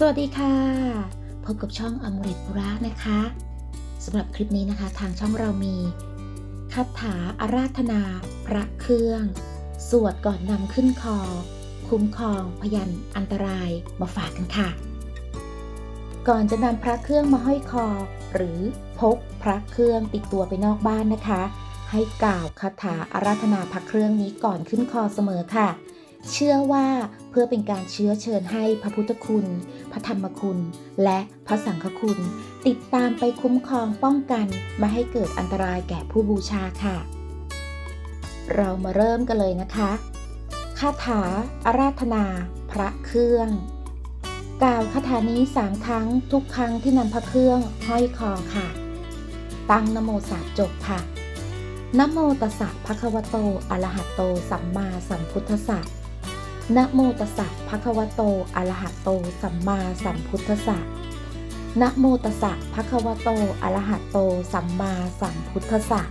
สวัสดีค่ะ พบกับช่องอมริตปุระนะคะสำหรับคลิปนี้นะคะ ทางช่องเรามีคาถาอาราธนา พระเครื่อง สวดก่อนนำขึ้นคอ คุ้มครองพยันอันตรายมาฝากกันค่ะ ก่อนจะนำพระเครื่องมาห้อยคอ หรือพกพระเครื่องติดตัวไปนอกบ้านนะคะ ให้กล่าวคาถาอาราธนาพระเครื่องนี้ก่อนขึ้นคอเสมอค่ะ เชื่อว่า เพื่อเป็นการเชื้อเชิญให้พระพุทธคุณ พระธรรมคุณ และพระสังฆคุณ ติดตามไปคุ้มครองป้องกันไม่ให้เกิดอันตรายแก่ผู้บูชาค่ะ เรามาเริ่มกันเลยนะคะคาถาอาราธนา พระเครื่อง กล่าวคาถานี้สามครั้งทุกครั้งที่นำพระเครื่องห้อยคอค่ะ ตั้งนโมสามจบค่ะนโมตัสสะภะคะวะโตอะระหะโต สัมมาสัมพุทธัสสะ นะโมตัสสะภะคะวะโต อะระหะโต สัมมาสัมพุทธัสสะนะโมตัสสะภะคะวะโต อะระหะโต สัมมาสัมพุทธัสสะ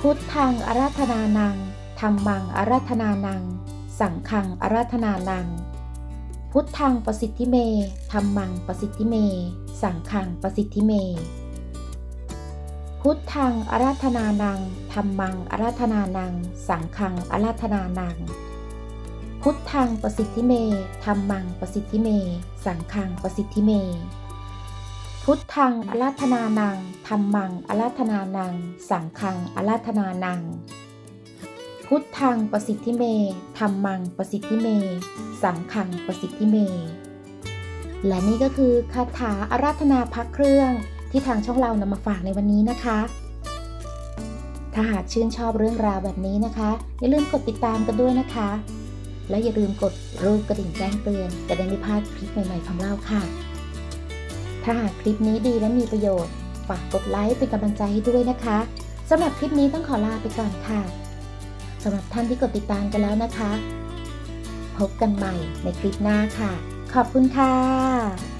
พุทธังอาราธนานังธรรมังอาราธนานัง สังฆังอาราธนานัง พุทธังประสิทธิเมธรรมังประสิทธิเม สังฆังประสิทธิเม พุทธังอาราธนานังธรรมังอาราธนานัง สังฆังอาราธนานัง พุทธังประสิทธิเมธรรมังประสิทธิเม สังฆังประสิทธิเม พุทธังอาราธนานังธรรมังอาราธนานัง สังฆังอาราธนานัง พุทธังประสิทธิเมธรรมังประสิทธิเม สังฆังประสิทธิเม และนี่ก็คือคาถาอาราธนาพักเครื่องที่ทางช่องเรานำมาฝากในวันนี้นะคะ ถ้าหากชื่นชอบเรื่องราวแบบนี้นะคะ อย่าลืมกดติดตามกันด้วยนะคะ และอย่าลืมกดรูปกระดิ่งแจ้งเตือน จะได้ไม่พลาดคลิปใหม่ๆของเราค่ะ ถ้าหากคลิปนี้ดีและมีประโยชน์ ฝากกดไลค์เป็นกำลังใจให้ด้วยนะคะสำหรับคลิปนี้ต้องขอลาไปก่อนค่ะสำหรับท่านที่กดติดตามกันแล้วนะคะ พบกันใหม่ในคลิปหน้าค่ะ ขอบคุณค่ะ